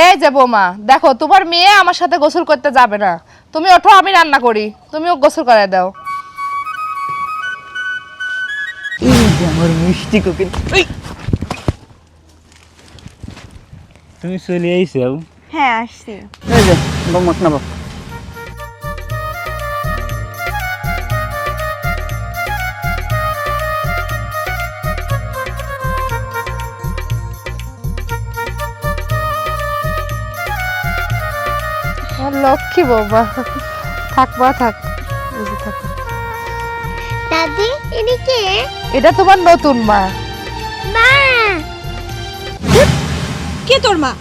এই যে বৌমা দেখো তোমার মেয়ে আমার সাথে গোসল করতে যাবে না। তুমি ওঠো আমি রান্না করি। তুমিও গোসল করে দাও। এই যে আমার মিষ্টি তুমি চলে আইছো হ্যাঁ আসছি। এই যে নেব লক্ষ্মী বৌমা। থাকবা থাক। দাদি থাকো। দাদি এদিকে এটা তোমার নতুন মা। মা! কে তোর মা?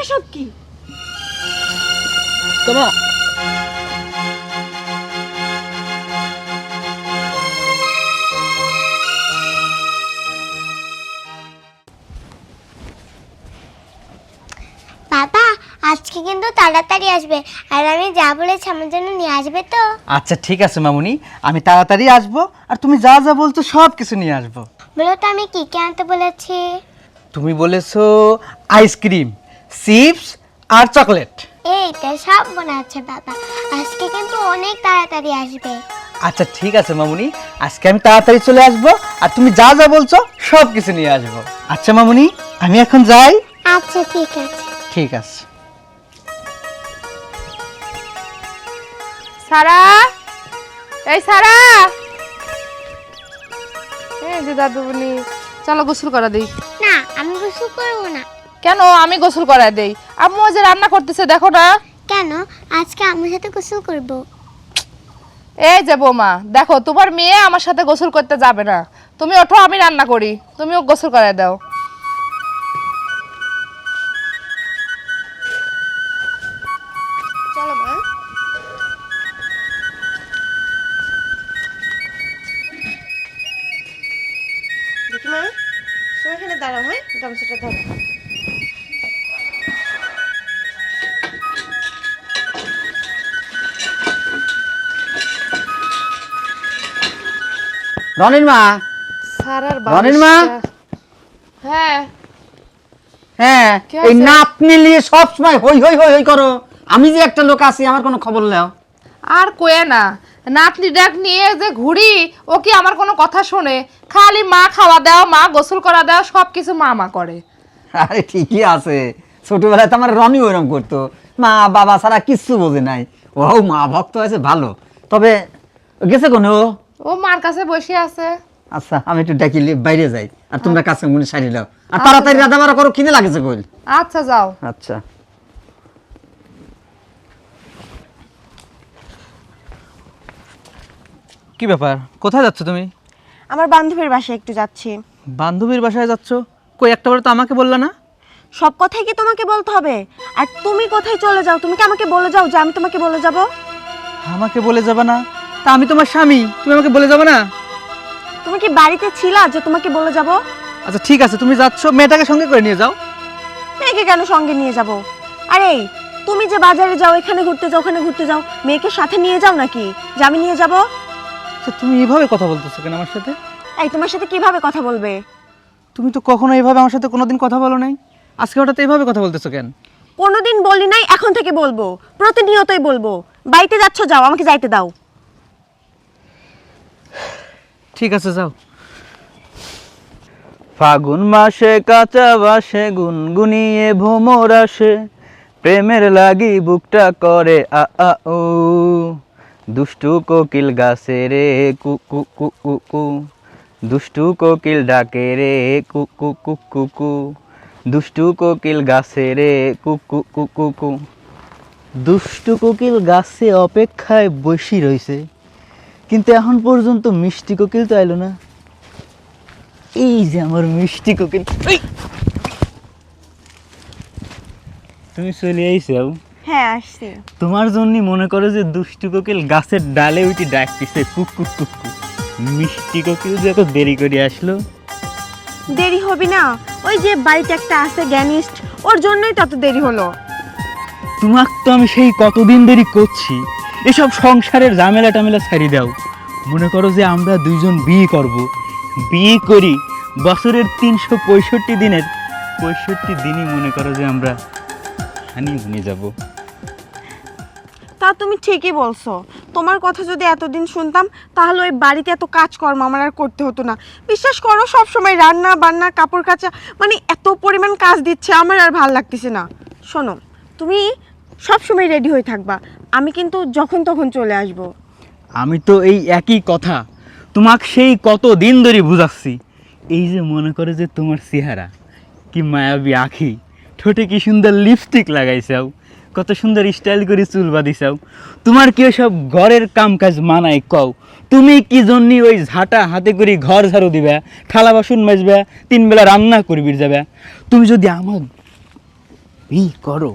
এসব কি? তোমা আজকে কিন্তু তাড়াতাড়ি আসবে। আর আমি যা বলেছি আমার জন্য নিয়ে আসবে তো? আচ্ছা ঠিক আছে মামুনি। আমি তাড়াতাড়ি আসব আর তুমি যা যা বলছো সব কিছু নিয়ে আসব। বলো তো আমি কি কি আনতে বলেছি? তুমি বলেছ আইসক্রিম চিপস আর চকলেট। এইটা সব মনে আছে বাবা। আজকে কিন্তু অনেক তাড়াতাড়ি আসবে। আচ্ছা ঠিক আছে মামুনি। আজকে আমি তাড়াতাড়ি চলে আসব আর তুমি যা যা বলছো সব কিছু নিয়ে আসব। আচ্ছা মামুনি আমি এখন যাই? আচ্ছা ঠিক আছে। ঠিক আছে। সারা? এই সারা? এই যে দাদুবনি চলো গোসল করা দেই। না আমি কিছু করব না। কেন? আমি গোসল করা দেই। আম্মু যে রান্না করতেছে দেখো না। কেন? আজকে আমার সাথে গোসল করব। এই যে বৌমা দেখো তোমার মেয়ে আমার সাথে গোসল করতে যাবে না। তুমি ওঠো আমি রান্না করি। তুমিও গোসল করে দাও। রনির মা? সারার রনির মা? হ্যাঁ। হ্যাঁ এই নিয়ে সব সময় হই হই হই হই করো। আমি যে একটা লোক আছি আমার কোনো খবর নাও আর কয়ে না। নাতনি ডাক নিয়ে যে ঘুরি ও কি আমার কোনো কথা শোনে? খালি মা খাওয়া দাও মা গোসল করা দাও সব কিছু মা মা করে। আরে ঠিকই আছে। ছোটবেলায় তো আমার রনি ওরম করতো। মা বাবা ছাড়া কিচ্ছু বোঝে নাই। ও মা ভক্ত হয়েছে ভালো। তবে গেছে কোনো ও মার কাছে বসে আছে। আচ্ছা আমি একটু ডাকিলে বাইরে যাই। আর তোমরা কাছে মনে সারি দাও। আর তাড়াতাড়ি রাধা বাড়া করো কিনে লাগেছে কইল আচ্ছা যাও। আচ্ছা। কি ব্যাপার? কোথায় যাচ্ছ তুমি? আমার বান্ধবীর বাসায় একটু যাচ্ছি। বান্ধবীর বাসায় যাচ্ছ? কই একটা বার তো আমাকে বললা না? সব কথাই কি তোমাকে বলতে হবে? আর তুমি কোথায় চলে যাও? তুমি কি আমাকে বলে যাও যে আমি তোমাকে বলে যাব? আমাকে বলে যাবে না? তা আমি তোমার স্বামী তুমি আমাকে বলে যাবে না? তুমি কি বাড়িতে ছিলা যে তোমাকে বলে যাব? আচ্ছা ঠিক আছে তুমি যাচ্ছ মেয়েটাকে সঙ্গে করে নিয়ে যাও। মেয়েকে কেন সঙ্গে নিয়ে যাব? আরে তুমি যে বাজারে যাও এখানে ঘুরতে যাও ওখানে ঘুরতে যাও মেয়েকে সাথে নিয়ে যাও নাকি? যে আমি নিয়ে যাব? আচ্ছা তুমি এইভাবে কথা বলতেছো কেন আমার সাথে? এই তোমার সাথে কীভাবে কথা বলবে? তুমি তো কখনো এইভাবে আমার সাথে কোনোদিন কথা বলো নাই। আজকে হঠাৎ এইভাবে কথা বলতেছো কেন? কোনোদিন বলি নাই এখন থেকে বলব। প্রতিনিয়তই বলব। বাড়িতে যাচ্ছ যাও আমাকে যাইতে দাও। ঠিক আছে যাও। ফাগুন মাসে কাঁচা বাসে গুনগুনিয়ে ভোমর আসে প্রেমের লাগি বুকটা করে আ আ ও দুষ্টু কোকিল গাছে রে কু কু কু কু কু। দুষ্টু কোকিল ডাকে রে কু কু কু কু কু। দুষ্টু কোকিল গাছে রে কু কু কু কু কু। দুষ্টু কোকিল গাছে অপেক্ষায় বসি রইছে। কিন্তু এখন পর্যন্ত মিষ্টি কোকিল তো এলো না। এই যে আমার মিষ্টি কোকিল। তুমি চলে আইসাও হ্যাঁ আসছি। তোমার জন্য মনে করো যে দুষ্টু কোকিল গাছের ডালে উঠি ডাকতেছে কুক কুক কুক কুক। মিষ্টি কোকিল যে এত দেরি করে আসলো। দেরি হবে না। ওই যে বাড়িতে একটা আছে জ্ঞানিস্ট ওর জন্যই তত দেরি হলো। তোমাকে তো আমি সেই কতদিন দেরি করছি। এসব সংসারের ঝামেলা টামেলা ছাড়ি দাও। মনে করো যে আমরা দুইজন বিয়ে করব। বিয়ে করি বছরের তিনশো পঁয়ষট্টি দিনের। পঁয়ষট্টি দিনই মনে করো যে আমরা হানিমুনে যাব। তা তুমি ঠিকই বলছো। তোমার কথা যদি এতদিন শুনতাম, তাহলে ওই বাড়িতে এত কাজকর্ম আমার আর করতে হতো না। বিশ্বাস করো সব সময় রান্না বান্না, কাপড় কাচা মানে এত পরিমাণ কাজ দিচ্ছে, আমার আর ভালো লাগতেছে না। শোনো, তুমি সব সময় রেডি হয়ে থাকবা। আমি কিন্তু যখন তখন চলে আসব। আমি তো এই একই কথা। তোমাকে সেই কত দিন ধরে বুঝাচ্ছি। এই যে মনে করে যে তোমার চেহারা, কি মায়াবী আখি। ঠোঁটে কি সুন্দর লিপস্টিক লাগাইছাও। কত সুন্দর স্টাইল করে চুল বাঁধিছাও। তোমার কি সব ঘরের কাম কাজ মানায় কও? তুমি কি জন্য ওই ঝাঁটা হাতে করে ঘর ঝাড়ু দিবা, থালা বাসন মাজবা তিন বেলা রান্না করবি যাবে? তুমি যদি আমার এই করো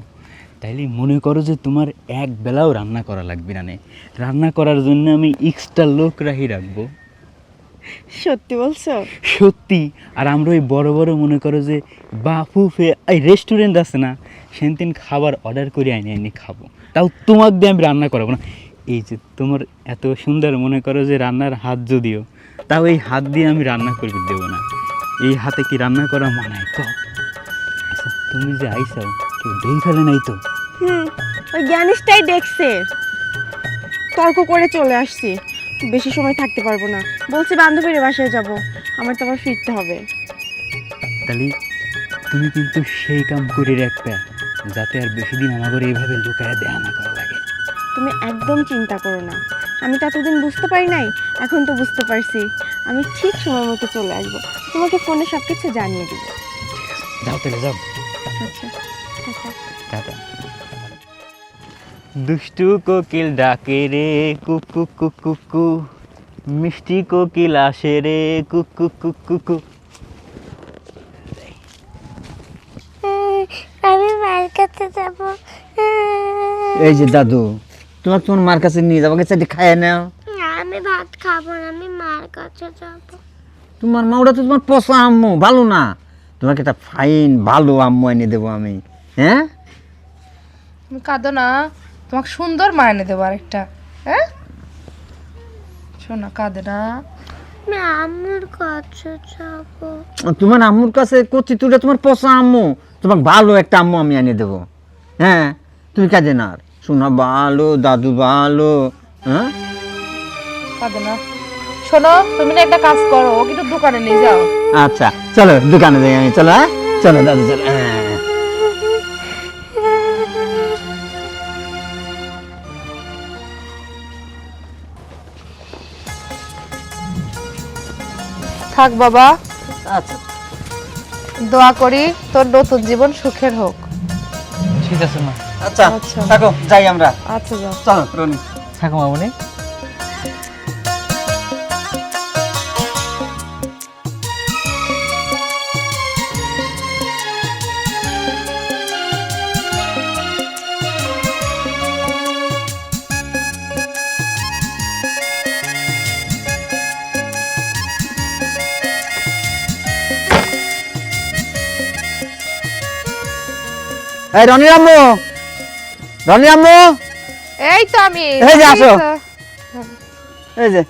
তাইলে মনে করো যে তোমার এক বেলাও রান্না করা লাগবে না। রান্না করার জন্য আমি এক্সট্রা লোক রাহি রাখব। সত্যি বলছো? সত্যি। আর আমরা ওই বড় বড় মনে করো যে বাফু ফে এই রেস্টুরেন্ট আছে না সেনতিন খাবার অর্ডার করে আইনি আইনি খাব। তাও তোমাক দিয়ে আমি রান্না করাবো না। এই যে তোমার এত সুন্দর মনে করো যে রান্নার হাত যদিও তাও এই হাত দিয়ে আমি রান্না করবি দেবো না। এই হাতে কি রান্না করা মানায় ক আচ্ছা তুমি যে আইসাও কেউ দেই ফেলে নাই তো? হুম ওই জ্ঞানিসটাই দেখছে। তর্ক করে চলে আসছি। বেশি সময় থাকতে পারব না। বলছি বান্ধবীর বাসায় যাব। আমার তো আবার ফিরতে হবে। তাহলে তুমি কিন্তু সেই কাম করে রাখবে যাতে আর বেশি দিন আমাকে এইভাবে লুকায় দেয়া না করা লাগে। তুমি একদম চিন্তা করো না। আমি তো এতদিন বুঝতে পারি নাই এখন তো বুঝতে পারছি। আমি ঠিক সময় মতো চলে আসব। তোমাকে ফোনে সব কিছু জানিয়ে দিব। যাও তাহলে যাও। আচ্ছা টাটা। টাটা দুষ্টু কোকিল ডাকে রে কুকু কুকু কু মিষ্টি কোকিল আসে রে কুকু কুকু কু আমি মার কাছে যাব। এই যে দাদু তোমার তোমার মার কাছে নিয়ে যাব চারটি খাইয়ে নাও। আমি ভাত খাব না আমি মার কাছে যাব। তোমার মা ওটা তো তোমার পচা আম্মু ভালো না। তোমাকে একটা ফাইন ভালো আম্মু এনে দেবো আমি। হ্যাঁ? তুমি কাঁদো না তোমাকে সুন্দর মা এনে দেবো আরেকটা। হ্যাঁ? শোনা কাঁদে না। আমি আম্মুর কাছে যাব। তোমার আম্মুর কাছে করছি তুলে তোমার পচা আম্মু তোমাকে ভালো একটা আম্মু আমি এনে দেবো। হ্যাঁ? তুমি কাজে না আর। শোনা ভালো দাদু ভালো হ্যাঁ? কাঁদে না। শোনো তুমি না একটা কাজ করো ও কিন্তু দোকানে নিয়ে যাও। আচ্ছা চলো দোকানে যাই আমি চলো হ্যাঁ? চলো দাদু চলো হ্যাঁ। থাক বাবা আচ্ছা। দোয়া করি তোর নতুন জীবন সুখের হোক। ঠিক আছে মা। আচ্ছা আচ্ছা। থাকো যাই আমরা। আচ্ছা যাও। চলো রনি। থাকো মামনি। এই রনি আম্মু। রনি আম্মু। এই তো আমি। এই যে আসো। এই যে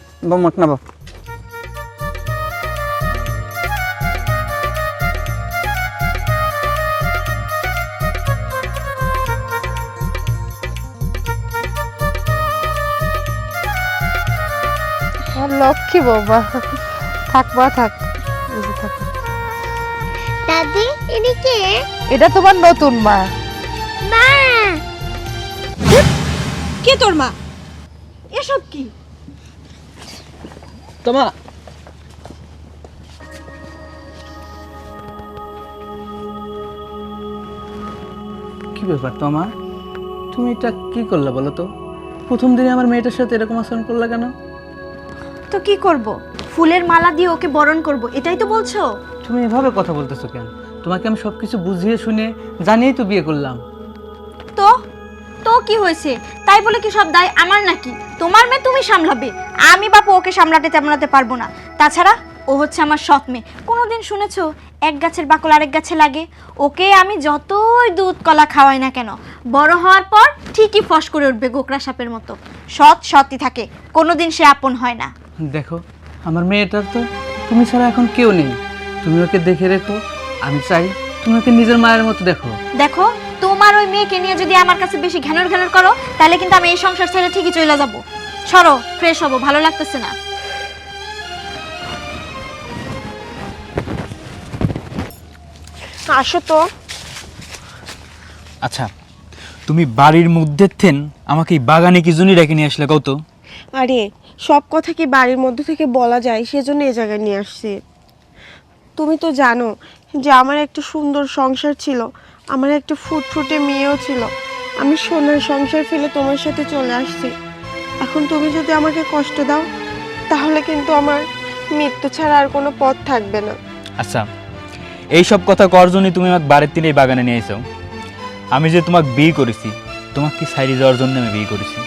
লক্ষ্মী বাবা থাকবা থাক। থাকো। দাদি কে এটা তোমার নতুন মা। মা! কে তোর মা? এসব কি? তোমা। কি ব্যাপার তোমার তুমি এটা কি করলে বলো তো? প্রথম দিনে আমার মেয়েটার সাথে এরকম আচরণ করলে কেন? তো কি করব? ফুলের মালা দিয়ে ওকে বরণ করব এটাই তো বলছো? তুমি এভাবে কথা বলতেছো কেন? তোমাকে আমি সব কিছু বুঝিয়ে শুনে জানিয়েই তো বিয়ে করলাম। তো? তো কি হয়েছে? তাই বলে কি সব দায় আমার নাকি? তোমার মেয়ে তুমি সামলাবে। আমি বাপু ওকে সামলাতে তেমলাতে পারব না। তাছাড়া ও হচ্ছে আমার সৎ মেয়ে। কোনোদিন শুনেছো? এক গাছের বাকল আরেক গাছে লাগে। ওকে আমি যতই দুধ কলা খাওয়াই না কেন বড় হওয়ার পর ঠিকই ফস করে উঠবে গোকরা সাপের মতো। সৎ সৎই থাকে। কোনোদিন সে আপন হয় না। দেখো আমার মেয়েটার তো তুমি ছাড়া এখন কেউ নেই। তুমি ওকে দেখে রেখো। আমি চাই তুমি ওকে নিজের মায়ের মতো দেখো। দেখো তোমার ওই মেয়েকে নিয়ে যদি আমার কাছে বেশি ঘ্যানর ঘ্যানর করো তাহলে কিন্তু আমি এই সংসার ছেড়ে ঠিকই চলে যাব। সরো ফ্রেশ হব ভালো লাগতেছে না। আসো তো। আচ্ছা তুমি বাড়ির মধ্যে থেন আমাকে এই বাগানে কি জন্য রেখে নিয়ে আসলে কত আরে সব কথা কি বাড়ির মধ্যে থেকে বলা যায়? সেজন্য এই জায়গায় নিয়ে আসছি। তুমি তো জানো যে আমার একটা সুন্দর সংসার ছিল, আমার একটা ফুটফুটে মেয়েও ছিল। আমি সোনার সংসার ফেলে তোমার সাথে চলে আসছি। এখন তুমি যদি আমাকে কষ্ট দাও, তাহলে কিন্তু আমার মৃত্যু ছাড়া আর কোনো পথ থাকবে না। আচ্ছা এই সব কথা কর জন্যই তুমি আমাকে বাড়ির তিন এই বাগানে নিয়ে এসো আমি যে তোমাকে বিয়ে করেছি, তোমাকে কি সাইডে যাওয়ার জন্য আমি বিয়ে করেছি?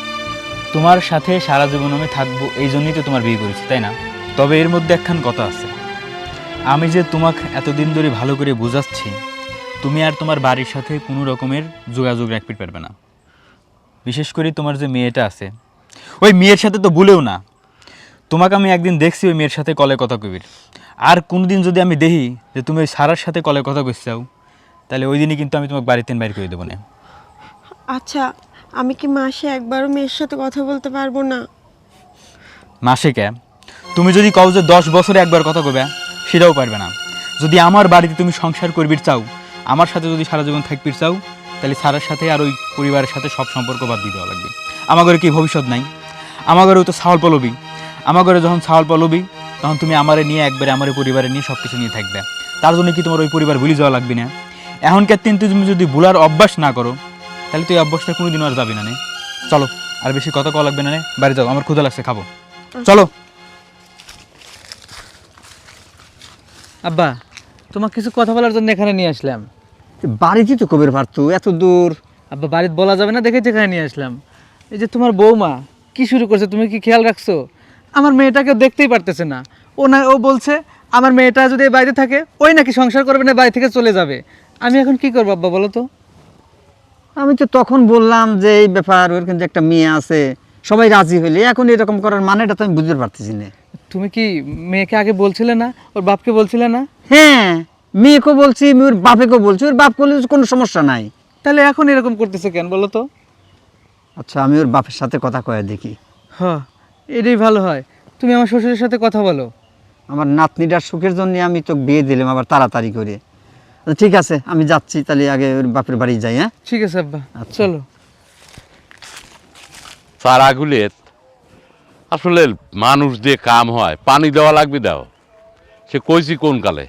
তোমার সাথে সারা জীবন আমি থাকব, এই জন্যই তো তোমার বিয়ে করেছি, তাই না? তবে এর মধ্যে একখান কথা আছে। আমি যে তোমাকে এতদিন ধরে ভালো করে বোঝাচ্ছি তুমি আর তোমার বাড়ির সাথে কোনো রকমের যোগাযোগ রাখতে পারবে না। বিশেষ করে তোমার যে মেয়েটা আছে। ওই মেয়ের সাথে তো ভুলেও না। তোমাকে আমি একদিন দেখছি ওই মেয়ের সাথে কলে কথা কবির। আর কোনোদিন যদি আমি দেখি যে তুমি ওই সারার সাথে কলে কথা কইছাও তাহলে ওই দিনই কিন্তু আমি তোমাকে বাড়িতে বাইর করে দেবো না। আচ্ছা আমি কি মাসে একবারও মেয়ের সাথে কথা বলতে পারব না? মাসে কে? তুমি যদি কও যে দশ বছরে একবার কথা কবে সেটাও পারবে না। যদি আমার বাড়িতে তুমি সংসার করবির চাও আমার সাথে যদি সারা জীবন থাকবির চাও তাহলে সারার সাথে আর ওই পরিবারের সাথে সব সম্পর্ক বাদ দিয়ে দেওয়া লাগবে। আমার ঘরে কি ভবিষ্যৎ নাই? আমার ঘরেও তো ছাওয়াল পলবি আমার ঘরে যখন ছাওয়াল পলবি তখন তুমি আমারে নিয়ে একবারে আমার পরিবারে নিয়ে সব কিছু নিয়ে থাকবে। তার জন্য কি তোমার ওই পরিবার ভুলে যাওয়া লাগবে না? এখনকার দিন তুমি যদি ভুলার অভ্যাস না করো তাহলে তুই অভ্যাসটা কোনোদিনও আর যাবি না নে। চলো আর বেশি কথা কওয়া লাগবে না নে। বাড়ি যাও আমার ক্ষুদা লাগছে খাব। চলো। আব্বা তোমাকে কিছু কথা বলার জন্য এখানে নিয়ে আসলাম। বাড়িতে তো কবির পারতো এত দূর। আব্বা বাড়িতে বলা যাবে না দেখে এখানে নিয়ে আসলাম। এই যে তোমার বৌমা কি শুরু করছে? তুমি কি খেয়াল রাখছো? আমার মেয়েটাকে দেখতেই পারতেছে না। ও না ও বলছে আমার মেয়েটা যদি বাইরে থাকে ওই নাকি সংসার করবে না বাড়ি থেকে চলে যাবে। আমি এখন কি করব আব্বা বলো তো? আমি তো তখন বললাম যে এই ব্যাপার ওর কিন্তু একটা মেয়ে আছে। সবাই রাজি হইলে। এখন এরকম করার মানেটা তো আমি বুঝতে পারতেছি না। তুমি কি মেয়েকে আগে বলছিলে না? ওর বাপকে বলছিলে না? হ্যাঁ মেয়েকেও বলছি আমি ওর বাপেকেও বলছি ওর বাপ করলে কোনো সমস্যা নাই। তাহলে এখন এরকম করতেছে কেন বলো তো? আচ্ছা আমি ওর বাপের সাথে কথা কয়ে দেখি। হ এটাই ভালো হয়। তুমি আমার শ্বশুরের সাথে কথা বলো। আমার নাতনিটার সুখের জন্য আমি তো বিয়ে দিলাম আবার তাড়াতাড়ি করে। আচ্ছা, ঠিক আছে আমি যাচ্ছি তাহলে আগে ওর বাপের বাড়ি যাই হ্যাঁ? ঠিক আছে আব্বা। আচ্ছা। চলো। চারাগুলের আসলে মানুষ দিয়ে কাম হয়। পানি দেওয়া লাগবে দাও। সে কইছি কোন কালে?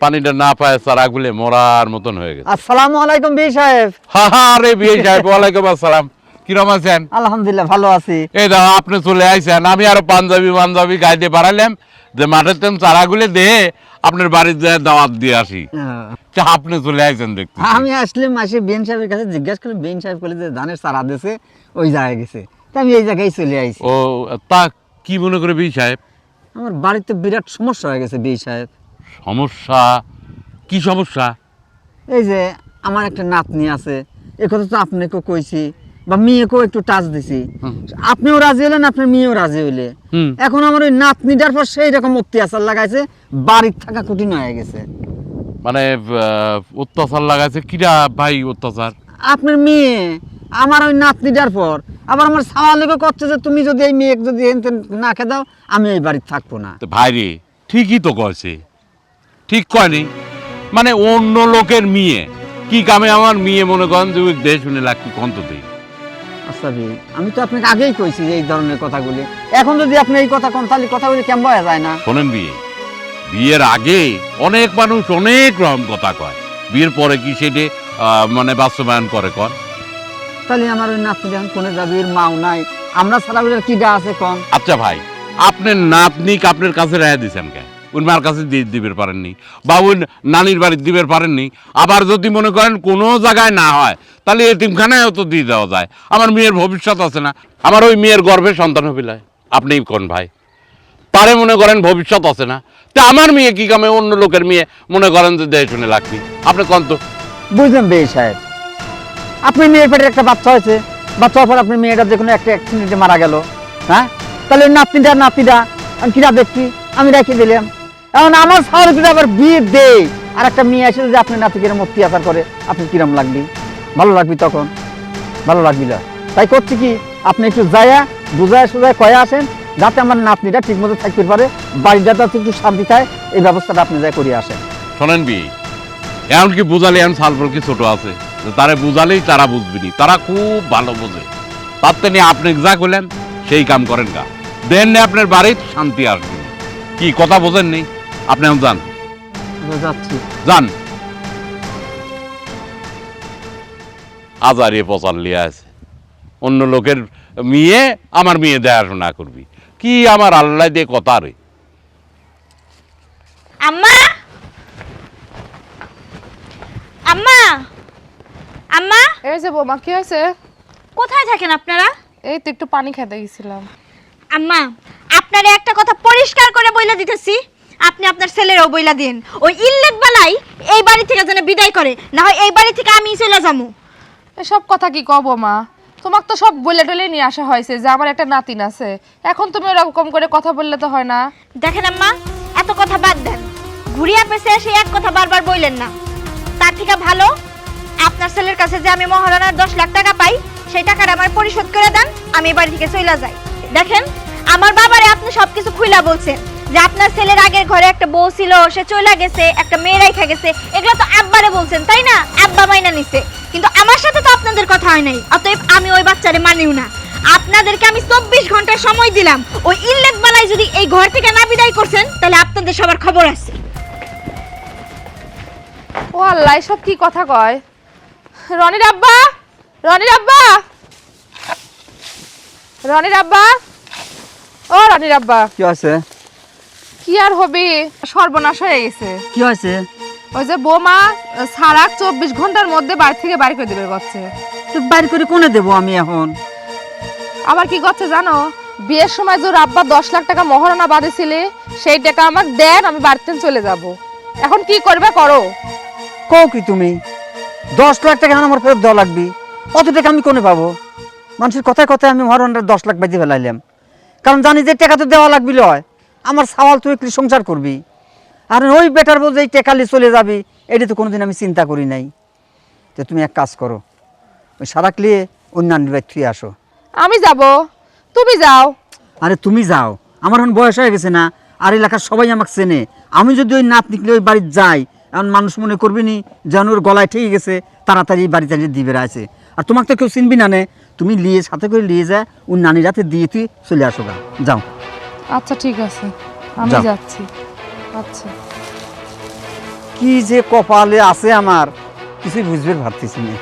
পানিটা না পায় চারাগুলে মরার মতন হয়ে গেছে। আসসালামু আলাইকুম বি সাহেব। হা হা রে বিয়ে সাহেব ওয়ালাইকুম আসসালাম। কিরম আছেন? আলহামদুলিল্লাহ ভালো আছি। এই দাও আপনি চলে আইছেন। আমি আরও পাঞ্জাবি পাঞ্জাবি গাইতে বাড়াইলাম। যে মাঠের তেম চারাগুলে দিয়ে আপনার বাড়ির যায় দাওয়াত দিয়ে আসি। হ্যাঁ। তা আপনি চলে আইছেন দেখতে। আমি আসলে মাসে বেন সাহেবের কাছে জিজ্ঞাসা করলাম বেন সাহেব বলে যে ধানের চারা দিছে ওই জায়গায় গেছে। আমি এই জায়গায় চলে আইছি। ও তা কি মনে করে বি সাহেব? আমার বাড়িতে বিরাট সমস্যা হয়ে গেছে বি সাহেব। সমস্যা? কি সমস্যা? এই যে আমার একটা নাতনি আছে। এ কথা তো আপনাকেও কইছি বা মেয়েকেও একটু টাচ দিছি। আপনিও রাজি হলেন আপনার মেয়েও রাজি হইলে। এখন আমার ওই নাতনিটার পর সেই রকম অত্যাচার লাগাইছে বাড়ির থাকা কঠিন হয়ে গেছে। মানে অত্যাচার লাগাইছে? কিরা ভাই অত্যাচার? আপনার মেয়ে আমার ওই নাতনিটার পর আবার আমার সাওয়ালেকে করছে যে তুমি যদি এই মেয়েকে যদি না খেয়ে দাও আমি এই বাড়িতে থাকব না। তো ভাই রে ঠিকই তো কয়েছে ঠিক কয়নি মানে অন্য লোকের মেয়ে কি কামে আমার মেয়ে মনে করেন যে দেশ শুনে লাগবে কন্ত দিই আচ্ছা আমি তো আপনাকে আগেই কইছি যে এই ধরনের কথাগুলি। এখন যদি আপনি এই কথা কোন তাহলে কথাগুলি কেমন হয়ে যায় না? শোনেন বিয়ে বিয়ের আগে অনেক মানুষ অনেক রকম কথা কয়। বিয়ের পরে কি সেটে মানে বাস্তবায়ন করে কর তাহলে আমার ওই নাতনি এখন কোনে যাবে এর মাও নাই। আমরা ছাড়া ওদের কি গা আছে কম আচ্ছা ভাই আপনার নাতনিক আপনার কাছে রেখে দিয়েছেন কে? ওই মার কাছে দিয়ে দিবে পারেননি বা ওই নানির বাড়ি দিবে পারেননি। আবার যদি মনে করেন কোনো জায়গায় না হয় তাহলে এতিমখানায়ও তো দিয়ে দেওয়া যায়। আমার মেয়ের ভবিষ্যৎ আছে না আমার ওই মেয়ের গর্ভে সন্তান হবিলায় আপনি কোন ভাই? পারে মনে করেন ভবিষ্যৎ আছে না তা আমার মেয়ে কি কামে অন্য লোকের মেয়ে মনে করেন যে দেয় শুনে লাগবি আপনি কোন তো বুঝলেন বে সাহেব আপনার মেয়ের পেটে একটা বাচ্চা হয়েছে, বাচ্চা হওয়ার পর আপনার মেয়েটা যে কোনো একটা অ্যাক্সিডেন্টে মারা গেল হ্যাঁ? তাহলে ওই নাতনিটা নাতিটা, আমি কিনা দেখছি? আমি রেখে দিলাম। এখন আমার সাহস যদি আবার বিয়ে দেয় আর একটা মেয়ে এসে যদি আপনার নাতিকে এরম অত্যাচার করে, আপনি কিরম লাগবে? ভালো লাগবি তখন? ভালো লাগবি না। তাই করছি কি, আপনি একটু যায়া, বুঝায় সুজায় কয়ে আসেন, যাতে আমার নাতনিটা ঠিক মতো থাকতে পারে, বাড়িটা যাতে একটু শান্তি থাকে, এই ব্যবস্থাটা আপনি যাই করিয়ে আসেন। শোনেন বি, এমনকি বুঝালে এমন সালফল কি ছোট আছে। তারা বুঝালেই তারা বুঝবিনি তারা খুব ভালো বোঝে। তার থেকে আপনি যা করলেন সেই কাম করেন গা। দেন না আপনার বাড়ির শান্তি আসবে কি। কথা বোঝেন নেই আপনি এখন যান। যাচ্ছি। যান। আজারে পচার লিয়ে আছে। অন্য লোকের মেয়ে আমার মেয়ে দেখাশোনা করবি। কি আমার আল্লাহ দিয়ে কথা রে? আম্মা! আম্মা! আম্মা? এই যে বৌমা কি হয়েছে? কোথায় থাকেন আপনারা? এই তো একটু পানি খেতে গেছিলাম। আম্মা আপনারে একটা কথা পরিষ্কার করে বইলা দিতেছি। আপনি আপনার ছেলেরও বইলা দিন। ওই ইল্লেত বালাই এই বাড়ি থেকে যেন বিদায় করে না হয় এই বাড়ি থেকে আমি চলে যাব এসব কথা কি কব মা? তোমাকে তো সব বলে টলে নিয়ে আসা হয়েছে যে আমার একটা নাতিন আছে। এখন তুমি এরকম করে কথা বললে তো হয় না। দেখেন আম্মা এত কথা বাদ দেন। ঘুরিয়া পেছে এসে এক কথা বারবার বললেন না। তার থেকে ভালো আপনার ছেলের কাছে যে আমি মহারানার দশ লাখ টাকা পাই, সেই টাকাটা আমার পরিশোধ করে দেন, আমি বাড়ি থেকে চলে যাই। দেখেন, আমার বাবারে আপনি সবকিছু খুইলা বলছেন। যে আপনার ছেলের আগের ঘরে একটা বউ ছিল, সে চলে গেছে, একটা মেয়ে রেখে গেছে, এগুলো তো আব্বারে বলছেন, তাই না? আব্বা মাইনা নিছে। কিন্তু আমার সাথে তো আপনাদের কথা হয় নাই, অতএব আমি ওই বাচ্চারে মানিও না। আপনাদেরকে আমি চব্বিশ ঘণ্টা সময় দিলাম। ওই ইল্লেক বেলায় যদি এই ঘর থেকে না বিদায় করছেন, তাহলে আপনাদের সবার খবর আছে। ও আল্লাহ সব কি কথা কয়? রনির আব্বা? রনির আব্বা? রনির আব্বা? ও রনির আব্বা। কি আছে কি আর হবে? সর্বনাশ হয়ে গেছে। কি হয়েছে? ওই যে বৌমা সারা চব্বিশ ঘণ্টার মধ্যে বাড়ি থেকে বাড়ি করে দেবে করছে তো বাড়ি করে কোনে দেবো আমি এখন? আবার কি করছে জানো? বিয়ের সময় যে আব্বা দশ লাখ টাকা মহারণা বাঁধেছিলে সেই টাকা আমাকে দেন আমি বাড়িতে চলে যাব। এখন কি করবে করো? কও কি তুমি? দশ লাখ টাকা আমার ফেরত দেওয়া লাগবে। অত টাকা আমি কোনে পাবো? মানুষের কথায় কথায় আমি মহারণের দশ লাখ বাজিয়ে ফেলাইলাম। কারণ জানি যে টাকা তো দেওয়া লাগবি লয় আমার সাওয়াল তুই একটু সংসার করবি? আর ওই বেটার বলছে এই টেকালি চলে যাবি এটা তো কোনোদিন আমি চিন্তা করি নাই। তো তুমি এক কাজ করো ওই সারাক লিয়ে অন্যান্য বাড়ি থুয়ে আসো। আমি যাব। তুমি যাও। আরে তুমি যাও। আমার এখন বয়স হয়ে গেছে না আর এলাকার সবাই আমাকে চেনে। আমি যদি ওই নাত নিকলে ওই বাড়ির যাই এখন মানুষ মনে করবি নি যেন ওর গলায় ঠিক গেছে তাড়াতাড়ি বাড়ি নিয়ে দিবে আছে। আর তোমাকে তো কেউ চিনবি না নে। তুমি নিয়ে সাথে করে নিয়ে যায় ওই নানি রাতে দিয়ে তুই চলে আসো গা। যাও। আচ্ছা ঠিক আছে। আমি যাচ্ছি। আচ্ছা। কি যে কপালে আছে আমার কিছুই বুঝবে ভাবতেছি না।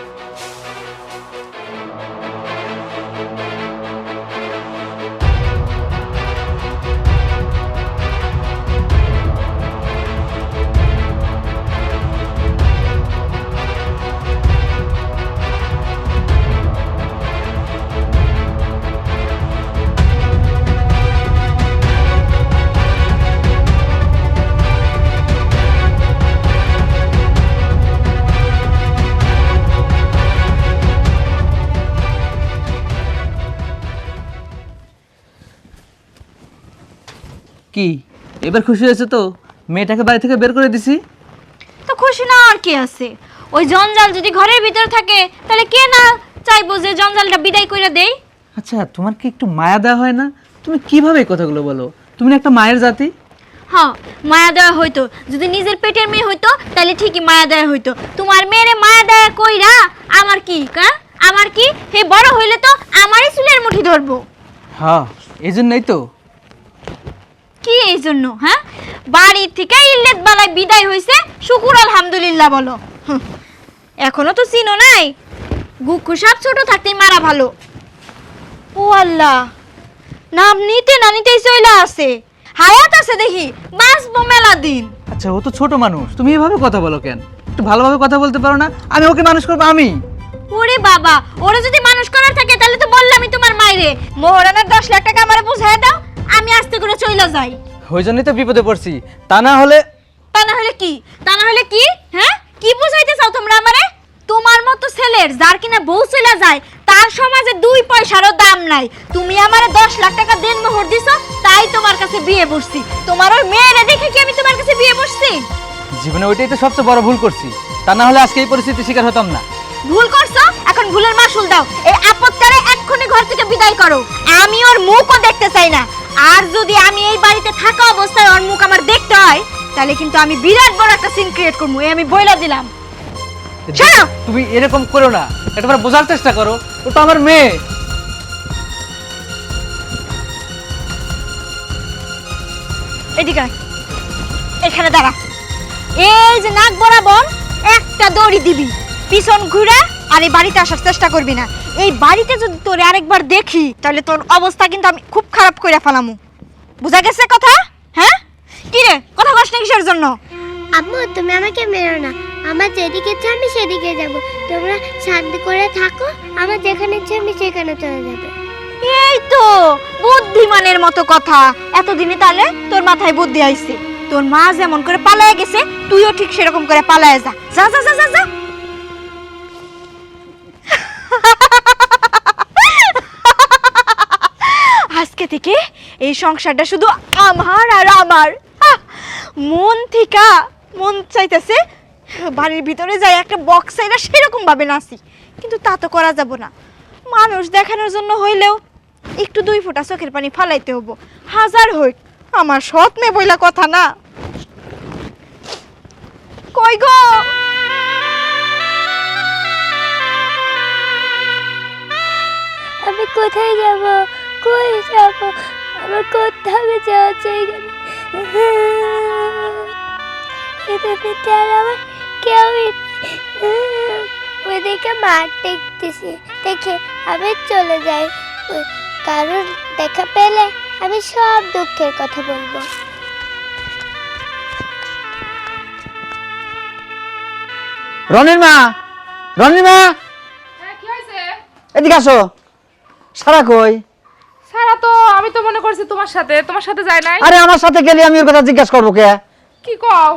এবার খুশি হয়েছে তো? মেয়েটাকে বাড়ি থেকে বের করে দিছি। তো খুশি না আর কি আছে? ওই জঞ্জাল যদি ঘরের ভিতর থাকে তাহলে কে না চাইব যে জঞ্জালটা বিদায় করে দেই? আচ্ছা তোমার কি একটু মায়া দেওয়া হয় না? তুমি কীভাবে এই কথাগুলো বলো? তুমি না একটা মায়ের জাতি? হ্যাঁ মায়া দেওয়া হইতো। যদি নিজের পেটের মেয়ে হইতো তাহলে ঠিকই মায়া দেওয়া হইতো। তোমার মেয়েরে মায়া দেওয়া কইরা আমার কি কা? আমার কি? হে বড় হইলে তো আমারই চুলের মুঠি ধরবো। হ্যাঁ এই জন্যই তো। কি এই জন্য হ্যাঁ? বাড়ি থেকে ইল্লেত বালায় বিদায় হইছে শুকুর আলহামদুলিল্লাহ বলো। এখনও তো চিনো নাই? গুক্কু সাপ ছোট থাকতেই মারা ভালো। ও আল্লাহ নাম নিতে না নিতেই চইলা আছে। হায়াত আছে দেখি বাঁচবো মেলা দিন। আচ্ছা ও তো ছোট মানুষ তুমি এভাবে কথা বলো কেন? একটু ভালোভাবে কথা বলতে পারো না? আমি ওকে মানুষ করব আমি। ওরে বাবা ওরা যদি মানুষ করার থাকে তাহলে তো বললামই তোমার মাইরে। মোহরানার দশ লাখ টাকা আমারে বুঝাই দাও। আমি আস্তে করে চইলা যাই। ওই জন্যই তো বিপদে পড়ছি। তা না হলে তা না হলে কি? তা না হলে কি? হ্যাঁ? কি বুঝাইতে চাও তোমরা আমারে? তোমার মতো ছেলের যার কিনা বউ চলে যায় তার সমাজে দুই পয়সারও দাম নাই। তুমি আমারে দশ লাখ টাকা দেন মোহর দিছো তাই তোমার কাছে বিয়ে বসছি। তোমার ওই মেয়েরা দেখে কি আমি তোমার কাছে বিয়ে বসছি? জীবনে ওইটাই তো সবচেয়ে বড় ভুল করছি। তা না হলে আজকে এই পরিস্থিতির শিকার হতাম না। ভুল করছ? এখন ভুলের মাসুল দাও। এই আপদটারে এক্ষুনি ঘর থেকে বিদায় করো। আমি ওর মুখও দেখতে চাই না। আর যদি আমি এই বাড়িতে থাকা অবস্থায় ওর মুখ আমার দেখতে হয় তাহলে কিন্তু আমি বিরাট বড় একটা সিন ক্রিয়েট করব এই আমি বইলা দিলাম। শোনো! তুমি এরকম করো না একবার বোঝার চেষ্টা করো ও তো আমার মেয়ে। এদিকে এখানে দাঁড়া। এই যে নাক বরাবর একটা দড়ি দিবি পিছন ঘুরে আর এই বাড়িতে আসার চেষ্টা করবি না। এই বাড়িতে যদি তোর আরেকবার দেখি তাহলে তোর অবস্থা কিন্তু আমি খুব খারাপ করে ফেলামু। বুঝা গেছে কথা? হ্যাঁ? কি রে কথা না কিসের জন্য? আম্মু তুমি আমাকে মেরো না। আমার যেদিকে ইচ্ছে আমি সেদিকে যাব। তোমরা শান্তি করে থাকো। আমার যেখানে ইচ্ছে আমি সেখানে চলে যাব। এই তো বুদ্ধিমানের মতো কথা। এতদিনে তাহলে তোর মাথায় বুদ্ধি আইছে। তোর মা যেমন করে পালায় গেছে তুইও ঠিক সেরকম করে পালায় যা যা যা যা যা। থেকে এই সংসারটা শুধু আমার আর আমার। মন থিকা, মন চাইতেছে বাড়ির ভিতরে যাই একটা বক্স এরা সেরকম ভাবে নাচি। কিন্তু তা তো করা যাব না। মানুষ দেখানোর জন্য হইলেও একটু দুই ফোঁটা চোখের পানি ফালাইতে হব হাজার হই আমার সৎ মেয়ে বইলা কথা না। কই গো? আমি কোথায় যাব? কই যাব? আমার কোথাও যাওয়া চাই এদেরকে আর আমার কেউই। ওইদিকে মাঠ দেখতেছি। দেখে আমি চলে যাই। কারণ দেখা পেলে আমি সব দুঃখের কথা বলব। রনির মা! রনির মা! হ্যাঁ এদিকে আসো। সারা কই? সারা তো আমি তো মনে করছি তোমার সাথে তোমার সাথে যায় নাই। আরে আমার সাথে গেলে আমি ওর কথা জিজ্ঞাসা করব কে? কি কও?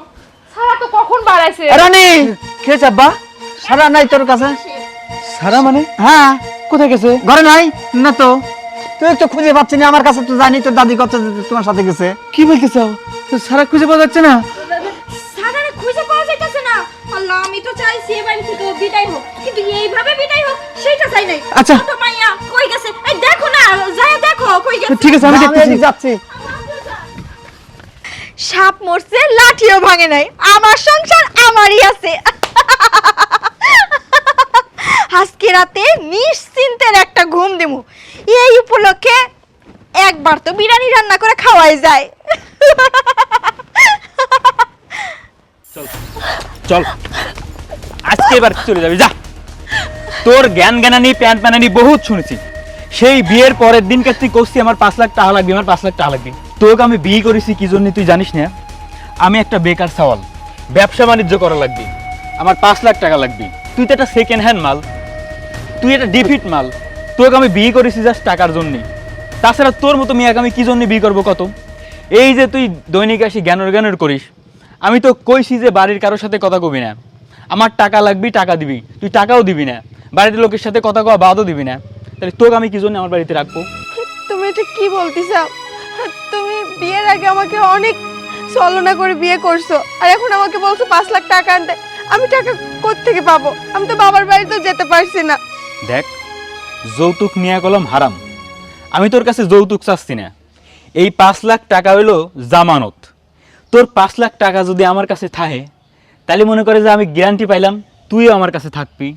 সারা তো কখন বাড়াইছে? রনি! খেয়েছে আব্বা? সারা নাই তোর কাছে? সারা মানে? হ্যাঁ। কোথায় গেছে? ঘরে নাই? না তো। তুই তো খুঁজে পাচ্ছি না আমার কাছে তো জানি তোর দাদি কত তোমার সাথে গেছে। কি বলতেছ সারা খুঁজে পাওয়া যাচ্ছে না? সারারে খুঁজে পাওয়া যাইতেছে না। আল্লাহ আমি তো চাইছি এই বাড়ি থেকে বিদায় হোক কিন্তু এইভাবে বিদায় হোক সেটা চাই নাই। আচ্ছা। ঠিক আছে আমি দেখতেছি। যাচ্ছি। সাপ মরছে লাঠিও ভাঙে নাই। আমার সংসার আমারই আছে। আজকে রাতে নিশ্চিন্তের একটা ঘুম দেবো এই উপলক্ষে একবার তো বিরিয়ানি রান্না করে খাওয়াই যায়। চল আজকে এবার চলে যাবি যা। তোর জ্ঞান জ্ঞানানি প্যান প্যানানি বহুত শুনেছি। সেই বিয়ের পরের দিনকে তুই করছি আমার পাঁচ লাখ টাকা লাগবে, আমার পাঁচ লাখ টাকা লাগবে। তোকে আমি বিয়ে করেছি কি জন্য তুই জানিস না? আমি একটা বেকার সওয়াল। ব্যবসা বাণিজ্য করা লাগবে। আমার পাঁচ লাখ টাকা লাগবে। তুই তো একটা সেকেন্ড হ্যান্ড মাল। তুই একটা ডিফিট মাল। তোকে আমি বিয়ে করেছি জাস্ট টাকার জন্যে। তাছাড়া তোর মতো মেয়াকে আমি কি জন্য বিয়ে করব কত? এই যে তুই দৈনিক আসি জ্ঞানের জ্ঞানের করিস, আমি তো কইছি যে বাড়ির কারোর সাথে কথা কবি না। আমার টাকা লাগবি টাকা দিবি। তুই টাকাও দিবি না। বাড়ির লোকের সাথে কথা কওয়া বাদও দিবি না। তাহলে তোকে আমি কি জন্য আমার বাড়িতে রাখব? তুমি এটা কি বলতেছ? তুমি বিয়ের আগে আমাকে অনেক ছলনা করে বিয়ে করছ আর এখন আমাকে বলছো পাঁচ লাখ টাকা আনতে। আমি টাকা থেকে পাবো? আমি তো বাবার বাড়িতেও যেতে পারছি না। দেখ যৌতুক নিয়ে কলম হারাম। আমি তোর কাছে যৌতুক চাচ্ছি না। এই পাঁচ লাখ টাকা হইল জামানত। তোর পাঁচ লাখ টাকা যদি আমার কাছে থাকে তাহলে মনে করে যে আমি গ্যারান্টি পাইলাম তুইও আমার কাছে থাকবি।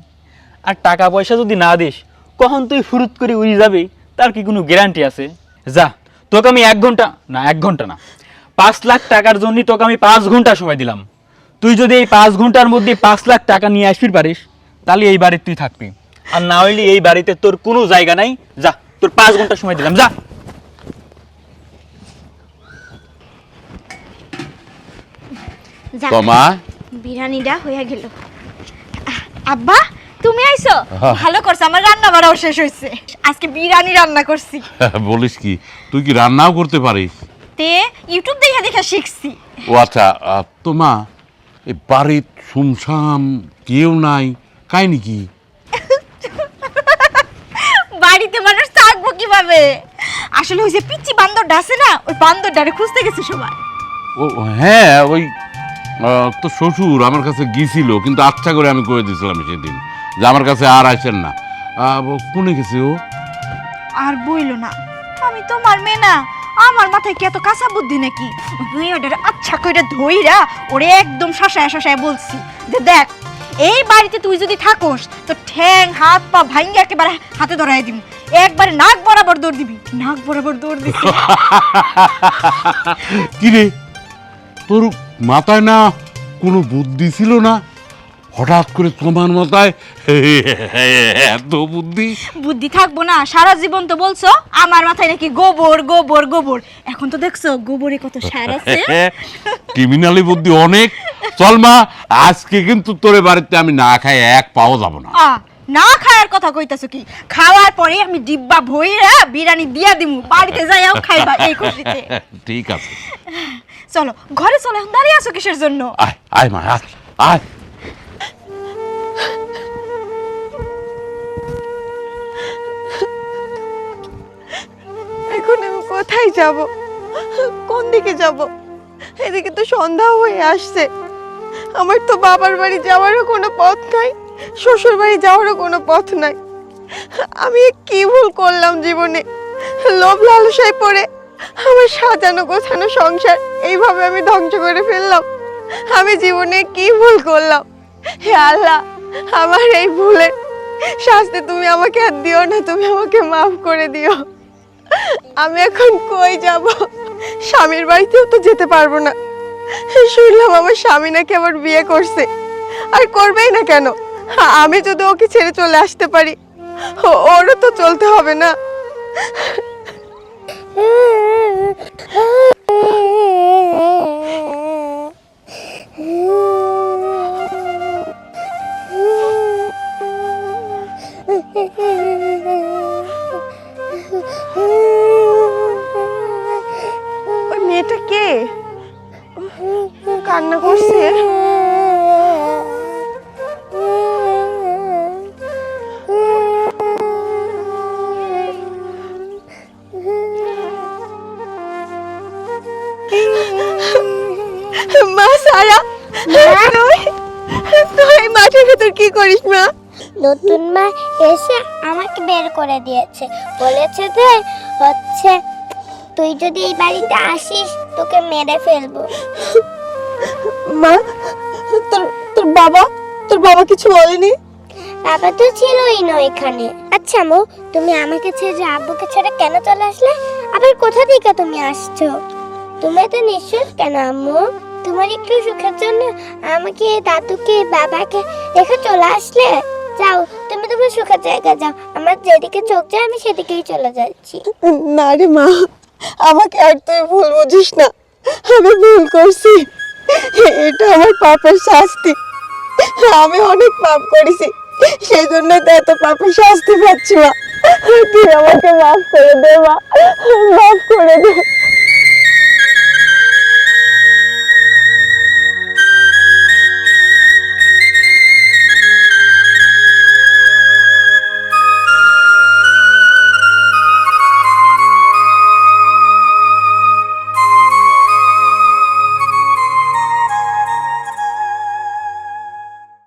আর টাকা পয়সা যদি না দিস কখন তুই ফুরুত করে উড়ে যাবি তার কি কোনো গ্যারান্টি আছে? যা তোকে আমি এক ঘণ্টা না এক ঘণ্টা না পাঁচ লাখ টাকার জন্য তোকে আমি পাঁচ ঘণ্টা সময় দিলাম। তুই যদি এই পাঁচ ঘণ্টার মধ্যে পাঁচ লাখ টাকা নিয়ে আসবি পারিস তাহলে এই বাড়িতে তুই থাকবি। আর না হইলে এই বাড়িতে তোর কোনো জায়গা নাই। যা তোর পাঁচ ঘণ্টা সময় দিলাম যা। যাক, তোমা বিরিয়ানিটা হয়ে গেল। আব্বা তুমি আইছো। ভালো করছ আমার রান্না বাড়াও শেষ হয়েছে আজকে বিরিয়ানি রান্না করছি। বলিস কি? তুই কি রান্নাও করতে পারিস? তে ইউটিউব দেখে দেখে শিখছি। ও আচ্ছা তোমা এই বাড়ির শুমশাম কেউ নাই কাই নাকি বাড়িতে মানুষ থাকব কীভাবে? আসলে ওই যে পিচ্ছি বান্দরটা আছে না ওই বান্দর বান্দরটারে খুঁজতে গেছে সবাই। ও হ্যাঁ ওই তো শ্বশুর আমার কাছে গিয়েছিল কিন্তু আচ্ছা করে আমি করে দিয়েছিলাম সেদিন। যে আমার কাছে আর আসেন না। কোনে গেছে ও? আর বইলো না। আমি তোমার মেয়ে না আমার মাথায় কি এত কাঁচা বুদ্ধি নাকি? মেয়েটার আচ্ছা করে ধইরা ওরে একদম শাসায় শাসায় বলছি যে দেখ এই বাড়িতে তুই যদি থাকোস তো ঠ্যাং হাত পা ভাঙ্গে একেবারে হাতে ধরাই দিবি একবারে নাক বরাবর দৌড় দিবি। নাক বরাবর দৌড় দিবি। কি রে তোর মাথায় না কোনো বুদ্ধি ছিল না? হঠাৎ করে তোমার মাথায় এত বুদ্ধি? বুদ্ধি থাকব না সারা জীবন তো বলছো আমার মাথায় নাকি গোবর গোবর গোবর। এখন তো দেখছ গোবরে কত সার আছে। ক্রিমিনালি বুদ্ধি অনেক। চল মা আজকে কিন্তু তোরে বাড়িতে আমি না খাই এক পাও যাব না। না খাওয়ার কথা কইতাছো কি? খাওয়ার পরে আমি ডিব্বা ভইরা বিরিয়ানি দিয়া দিমু বাড়িতে যাইও খাইবা এই খুশিতে। ঠিক আছে। চলো ঘরে চলো এখন দাঁড়িয়ে আছো কিসের জন্য? আয় আয় মা আয়। কোথায় যাব? কোন দিকে যাব? এদিকে তো সন্ধ্যা হয়ে আসছে। আমার তো বাবার বাড়ি যাওয়ারও কোনো পথ নাই, শ্বশুর বাড়ি যাওয়ারও কোনো পথ নাই। আমি কি ভুল করলাম জীবনে? লোভ লালসায় পড়ে আমার সাজানো গোছানো সংসার এইভাবে আমি ধ্বংস করে ফেললাম। আমি জীবনে কি ভুল করলাম? হে আল্লাহ, আমার এই ভুলের শাস্তি তুমি আমাকে আর দিও না, তুমি আমাকে মাফ করে দিও। আমি এখন কই যাব? স্বামীর বাড়িতেও তো যেতে পারব না। শুনলাম আমার স্বামী নাকি আবার বিয়ে করছে। আর করবেই না কেন? আমি যদি ওকে ছেড়ে চলে আসতে পারি, ওরও তো চলতে হবে না। দিয়েছে। বলেছে যে হচ্ছে তুই যদি এই বাড়িতে আসিস তোকে মেরে ফেলব। মা তোর তোর বাবা তোর বাবা কিছু বলেনি? বাবা তো ছিলই না এখানে। আচ্ছা মো তুমি আমাকে ছেড়ে আব্বুকে ছেড়ে কেন চলে আসলে? আবার কোথা থেকে তুমি আসছো? তুমি তো নিশ্চয় কেন আম্মু? তোমার একটু সুখের জন্য আমাকে দাদুকে বাবাকে রেখে চলে আসলে? যাও তুমি সুখের জায়গা যাও। আমার যেদিকে চোখ যায়, আমি সেদিকেই চলে যাচ্ছি। না রে মা, আমাকে আর তুই ভুল বুঝিস না। আমি ভুল করছি। এটা আমার পাপের শাস্তি। আমি অনেক পাপ করেছি। সেই জন্য তো এত পাপের শাস্তি পাচ্ছি মা। তুই আমাকে মাফ করে দে মা। মাফ করে দে।